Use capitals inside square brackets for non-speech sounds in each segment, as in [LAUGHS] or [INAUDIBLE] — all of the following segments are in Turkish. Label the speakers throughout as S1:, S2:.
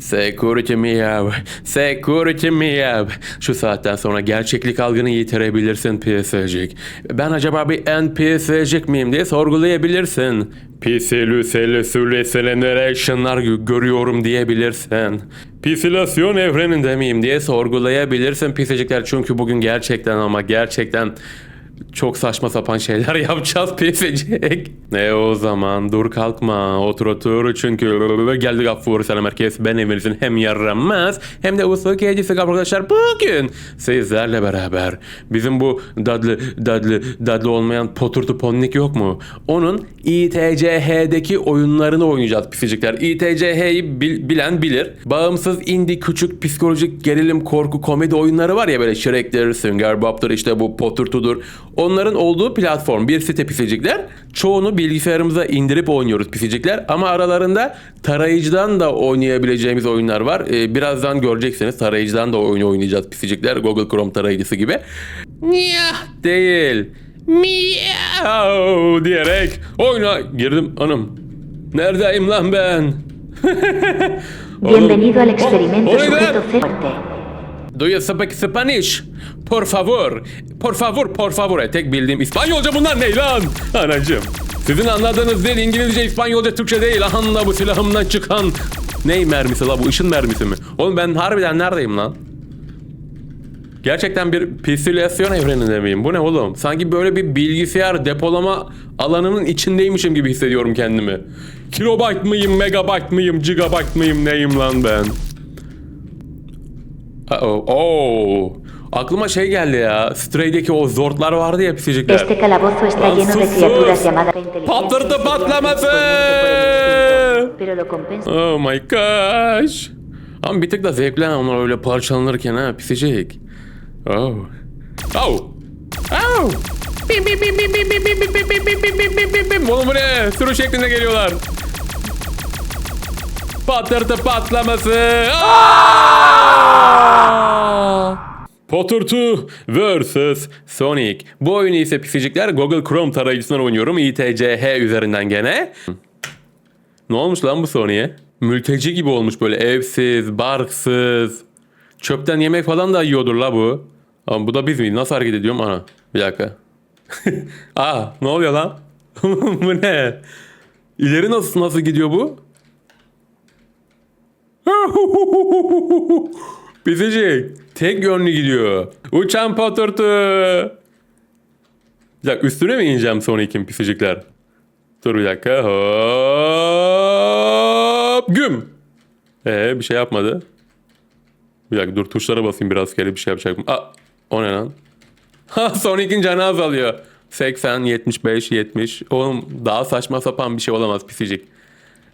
S1: Security miyav, security miyav. Şu saatten sonra gerçeklik algını yitirebilirsin PS'cik. Ben acaba bir NPS'cik miyim diye sorgulayabilirsin. Pisilü selü sülü seleneration'lar gö- görüyorum diyebilirsin. Pisilasyon evreninde miyim diye sorgulayabilirsin pisicikler. Çünkü bugün gerçekten ama gerçekten çok saçma sapan şeyler [LAUGHS] yapacağız pisicik. E o zaman dur kalkma otur otur çünkü geldik Gaffur selam herkes ben evinizin hem yaramaz hem de uslu keyicisi arkadaşlar bugün sizlerle beraber bizim bu dadlı dadlı dadlı olmayan poturtu ponnik yok mu? Onun ITCH'deki oyunlarını oynayacağız pisicikler. ITCH'yi bil- bilen bilir. Bağımsız indie küçük psikolojik gerilim korku komedi oyunları var ya böyle Shrek'tir, Sünger Bob'tur işte bu Poturtu'dur. Onların olduğu platform bir site pisicikler. Çoğunu bilgisayarımıza indirip oynuyoruz pisicikler ama aralarında tarayıcıdan da oynayabileceğimiz oyunlar var. Ee, birazdan göreceksiniz tarayıcıdan da oyun oynayacağız pisicikler. Google Chrome tarayıcısı gibi. Niyah değil. Miyav diyerek oyuna girdim anam. Neredeyim lan ben? [LAUGHS]
S2: Bienvenido al
S1: Oh,
S2: experimento
S1: oigan.
S2: sujeto C.
S1: Do you speak Spanish? Por favor. Por favor, por favor. E, tek bildiğim İspanyolca bunlar ne lan? Anacığım. Sizin anladığınız dil İngilizce, İspanyolca, Türkçe değil. Ahanla bu silahımdan çıkan... Ney mermisi la bu? Işın mermisi mi? Oğlum ben harbiden neredeyim lan? Gerçekten bir pisilasyon evreninde miyim? Bu ne oğlum? Sanki böyle bir bilgisayar depolama alanının içindeymişim gibi hissediyorum kendimi. Kilobayt mıyım, megabayt mıyım, gigabayt mıyım neyim lan ben? Uh-oh. Oo. Aklıma şey geldi ya. Stray'deki o zortlar vardı ya pisicikler.
S2: Este calabozo está
S1: Lan
S2: lleno de criaturas llamadas sería
S1: patlaması! Oh my gosh. Ama bir tık da zevkli ha onlar öyle parçalanırken ha pisicik. Oh. Oh. Oh. Bim bim bim bim bim bim bim bim bim bim bim bim bim bim bim. Oğlum bu ne? Sürü şeklinde geliyorlar. Patırtı patlaması. Aa! Poturtu vs Sonic. Bu oyunu ise pisicikler Google Chrome tarayıcısından oynuyorum. ITCH üzerinden gene. Ne olmuş lan bu Sony'e? Mülteci gibi olmuş böyle evsiz, barksız. Çöpten yemek falan da yiyordur la bu. Ama bu da biz miyiz? Nasıl hareket ediyorum? Ana bir dakika. [LAUGHS] Aa ne oluyor lan? [LAUGHS] bu ne? İleri nasıl nasıl gidiyor bu? [LAUGHS] Pisicik. Tek yönlü gidiyor. Uçan patırtı. Bir dakika üstüne mi ineceğim Sonic'in pisicikler? Dur bir dakika. Hop. Güm. Ee bir şey yapmadı. Bir dakika dur tuşlara basayım biraz kere bir şey yapacak mı? Aa, o ne lan? Ha [LAUGHS] Sonic'in canı azalıyor. 80, 75, 70. Oğlum daha saçma sapan bir şey olamaz pisicik.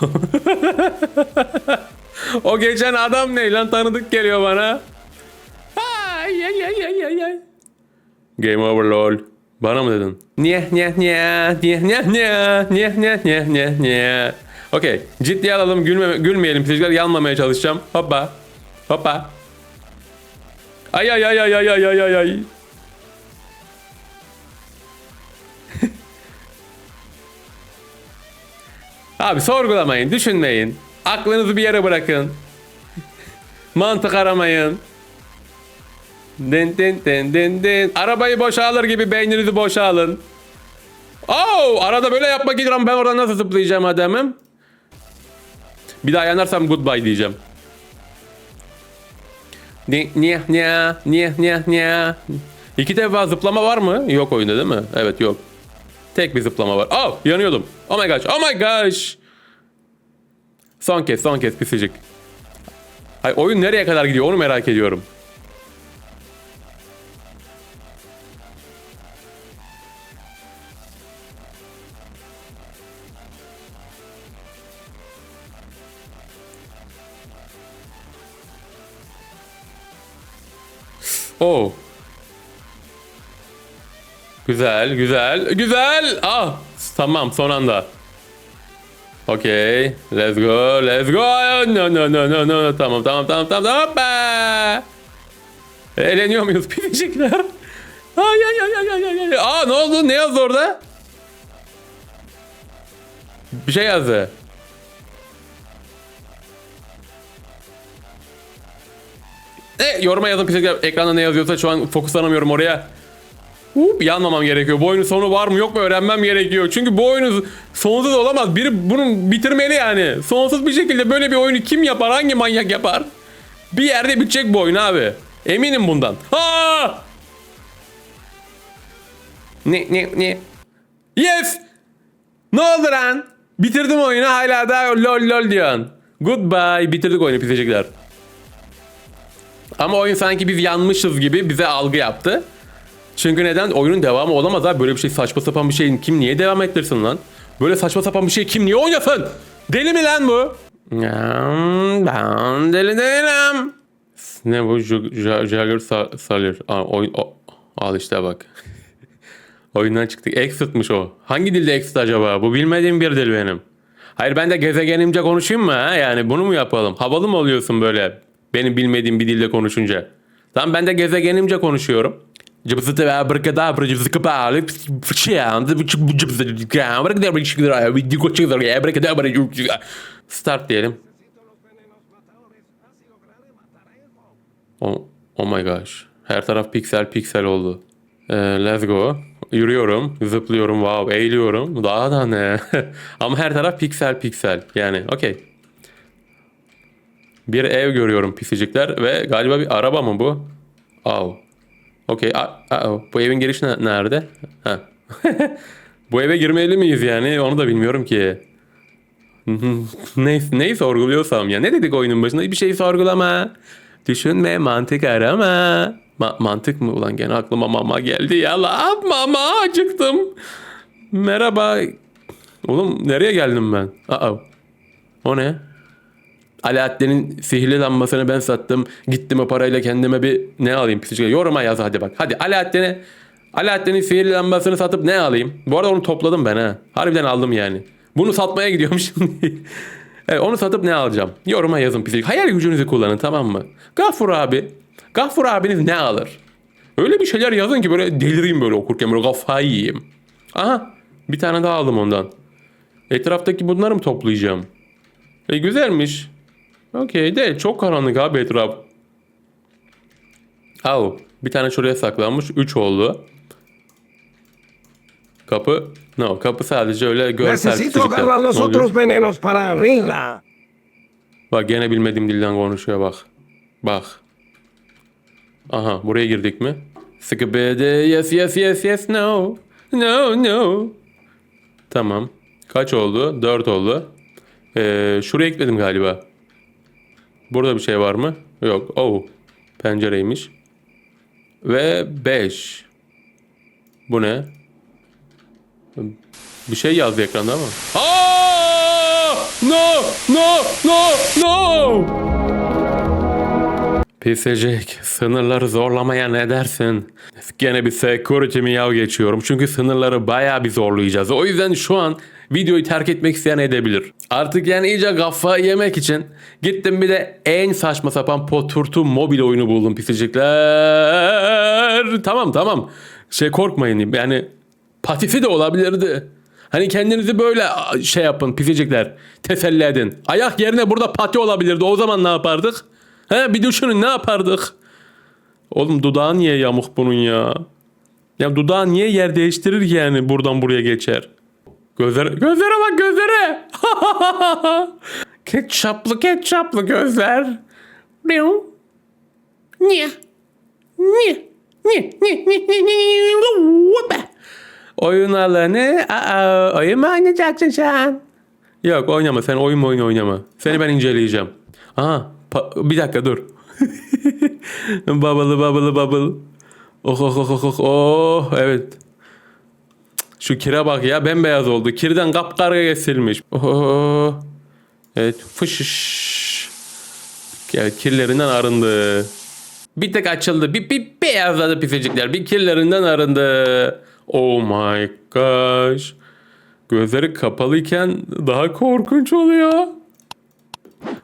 S1: [LAUGHS] O geçen adam ne lan tanıdık geliyor bana. Ay ay ay ay ay ay. Game over lol. Bana mı dedin? Niye niye niye niye niye niye niye niye niye niye niye. Okey. Ciddiye alalım. Gülme, gülmeyelim. Çocuklar yanmamaya çalışacağım. Hoppa. Hoppa. Ay ay ay ay ay ay ay ay ay. Abi sorgulamayın, düşünmeyin. Aklınızı bir yere bırakın. Mantık aramayın. Din din din din din. Arabayı boşa alır gibi beyninizi boşa alın. Oo, arada böyle yapmak gidiyorum. Ben oradan nasıl zıplayacağım adamım? Bir daha yanarsam goodbye diyeceğim. Ni- Niye niye niye niye niye. İki defa zıplama var mı? Yok oyunda değil mi? Evet yok. Tek bir zıplama var. Oh yanıyordum. Oh my gosh. Oh my gosh. Son kez son kez pisicik. Hayır, oyun nereye kadar gidiyor onu merak ediyorum. Oh. Güzel, güzel, güzel. Ah, tamam son anda. Okay, let's go, let's go. No, no, no, no, no. Tamam, tamam, tamam, tamam. Hoppa. Eğleniyor muyuz [LAUGHS] pisicikler? Ay ay ay ay ay ay. Aa ne oldu? Ne yazdı orada? Bir şey yazdı. E, yoruma yazın pisicikler. Ekranda ne yazıyorsa şu an fokuslanamıyorum oraya. Hop, yanmamam gerekiyor. Bu oyunun sonu var mı yok mu öğrenmem gerekiyor. Çünkü bu oyunu sonsuz olamaz. Biri bunu bitirmeli yani. Sonsuz bir şekilde böyle bir oyunu kim yapar? Hangi manyak yapar? Bir yerde bitecek bu oyun abi. Eminim bundan. Ha! Ne ne ne? Yes! Ne oldu lan? Bitirdim oyunu hala da lol lol diyorsun. Goodbye. Bitirdik oyunu pisecekler. Ama oyun sanki biz yanmışız gibi bize algı yaptı. Çünkü neden? Oyunun devamı olamaz abi. Böyle bir şey saçma sapan bir şeyin kim niye devam ettirsin lan? Böyle saçma sapan bir şey kim niye oynasın? Deli mi lan bu? Ben deli değilim. Ne bu? Jagger Sa- Salir. Aa, oyun, o- al işte bak. [LAUGHS] Oyundan çıktık. Exit'miş o. Hangi dilde exit acaba? Bu bilmediğim bir dil benim. Hayır ben de gezegenimce konuşayım mı? Ha? Yani bunu mu yapalım? Havalı mı oluyorsun böyle? Benim bilmediğim bir dilde konuşunca. Tamam ben de gezegenimce konuşuyorum. Bağlı Start diyelim. Oh, oh my gosh. Her taraf piksel piksel oldu. Ee, let's go. Yürüyorum, zıplıyorum, wow, eğiliyorum. Daha da ne? [LAUGHS] Ama her taraf piksel piksel. Yani okey. Bir ev görüyorum pisicikler ve galiba bir araba mı bu? Au. Okey. Bu evin girişi ne- nerede? Ha. [LAUGHS] bu eve girmeli miyiz yani? Onu da bilmiyorum ki. ne, neyi sorguluyorsam ya. Ne dedik oyunun başında? Bir şey sorgulama. Düşünme, mantık arama. Ma- mantık mı? Ulan gene aklıma mama geldi ya. La mama acıktım. Merhaba. Oğlum nereye geldim ben? Aa. O ne? Alaaddin'in sihirli lambasını ben sattım. Gittim o parayla kendime bir ne alayım psikolojik. Yoruma yaz hadi bak. Hadi Alaaddin'e Alaaddin'in sihirli lambasını satıp ne alayım? Bu arada onu topladım ben ha. Harbiden aldım yani. Bunu satmaya gidiyorum şimdi. [LAUGHS] evet, onu satıp ne alacağım? Yoruma yazın psikolojik. Hayal gücünüzü kullanın tamam mı? Gaffur abi. Gaffur abiniz ne alır? Öyle bir şeyler yazın ki böyle delireyim böyle okurken böyle kafayı yiyeyim. Aha bir tane daha aldım ondan. Etraftaki bunları mı toplayacağım? E güzelmiş. Okey de çok karanlık abi etraf. Au. Bir tane şuraya saklanmış. 3 oldu. Kapı. No kapı sadece öyle görsel.
S3: Necesito
S1: küçükler.
S3: agarrar los
S1: Ne oluyor?
S3: otros venenos para abrirla.
S1: Bak gene bilmediğim dilden konuşuyor bak. Bak. Aha buraya girdik mi? Sıkı bede yes yes yes yes no. No no. Tamam. Kaç oldu? 4 oldu. Ee, şuraya ekledim galiba. Burada bir şey var mı? Yok. Oh. Pencereymiş. Ve 5. Bu ne? Bir şey yazdı ekranda ama. Aa! No! No! No! No! Pisecek. Sınırları zorlamaya ne dersin? Gene bir security miyav geçiyorum. Çünkü sınırları bayağı bir zorlayacağız. O yüzden şu an videoyu terk etmek isteyen edebilir. Artık yani iyice kafa yemek için gittim bir de en saçma sapan poturtu mobil oyunu buldum pisecekler. Tamam tamam. Şey korkmayın yani patisi de olabilirdi. Hani kendinizi böyle şey yapın pisecekler. Teselli edin. Ayak yerine burada pati olabilirdi. O zaman ne yapardık? He bir düşünün ne yapardık? Oğlum dudağı niye yamuk bunun ya? Ya dudağı niye yer değiştirir ki yani buradan buraya geçer? Gözlere, gözlere bak gözlere. [LAUGHS] ketçaplı ketçaplı gözler. Niye? Niye? Niye? Niye? Niye? Niye? Niye? Oyun alanı. Aa, oyun mu oynayacaksın sen? Yok oynama sen oyun oyun oynama. Seni ben inceleyeceğim. Aha bir dakika dur. babalı babalı babıl. Oh oh oh oh oh oh evet. Şu kire bak ya bembeyaz oldu. Kirden kapkara kesilmiş. Oh. Evet fışış. Evet kirlerinden arındı. Bir tek açıldı. Bir, bir beyazladı pisicikler. Bir kirlerinden arındı. Oh my gosh. Gözleri kapalıyken daha korkunç oluyor.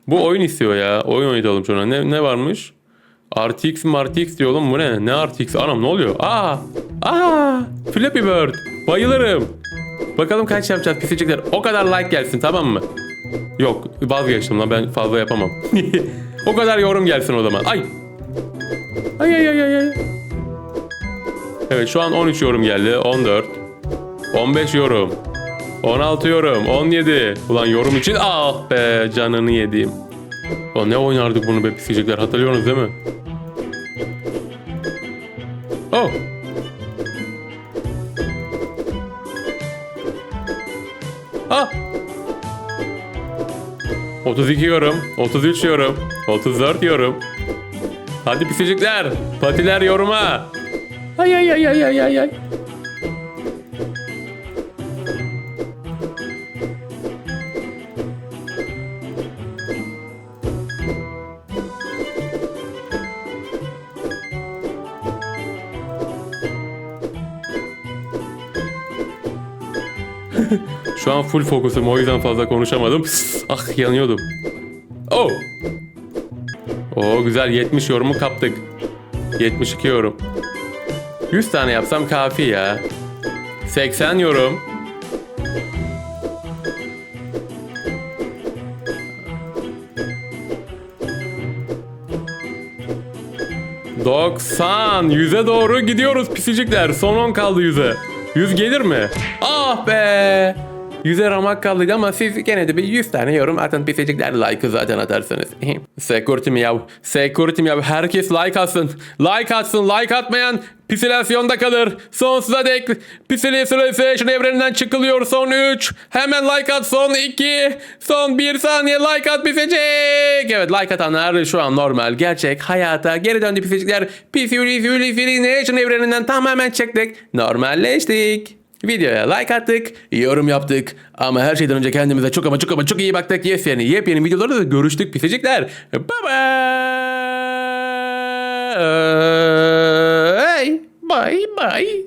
S1: Bu oyun istiyor ya. Oyun oynatalım şuna. Ne, ne varmış? RTX RTX diyor oğlum bu ne? Ne RTX? Anam ne oluyor? Aa! Aa! Flappy Bird. Bayılırım. Bakalım kaç yapacağız pisicikler. O kadar like gelsin tamam mı? Yok vazgeçtim lan ben fazla yapamam. [LAUGHS] o kadar yorum gelsin o zaman. Ay! Ay ay ay ay. Evet şu an 13 yorum geldi. 14. 15 yorum. 16 yorum. 17. Ulan yorum için ah be canını yediğim. Ulan ne oynardık bunu be pisicikler hatırlıyorsunuz değil mi? Oh. 32 yorum, 33 yorum, 34 yorum. Hadi pisicikler, patiler yoruma. Ay ay ay ay ay ay Şu an full fokusum o yüzden fazla konuşamadım. ah yanıyordum. Oh. Oo güzel 70 yorumu kaptık. 72 yorum. 100 tane yapsam kafi ya. 80 yorum. ...90... ...100'e doğru gidiyoruz pisicikler. Son 10 kaldı 100'e. 100 gelir mi? Ah be! 100'e ramak kaldıydı ama siz gene de bir 100 tane yorum atın pisicikler like'ı zaten atarsınız. [LAUGHS] Security mi yav? Security mi yav? Herkes like atsın. Like atsın. Like atmayan pisilasyonda kalır. Sonsuza dek pisilasyon evreninden çıkılıyor. Son 3. Hemen like at. Son 2. Son 1 saniye like at pisicik. Evet like atanlar şu an normal. Gerçek hayata geri döndü pisicikler. Pisilasyon evreninden tamamen çıktık. Normalleştik. Videoya like attık, yorum yaptık ama her şeyden önce kendimize çok ama çok ama çok iyi baktık. Yes yani yepyeni videolarda da görüştük pisicikler. Bye bye. Bye bye.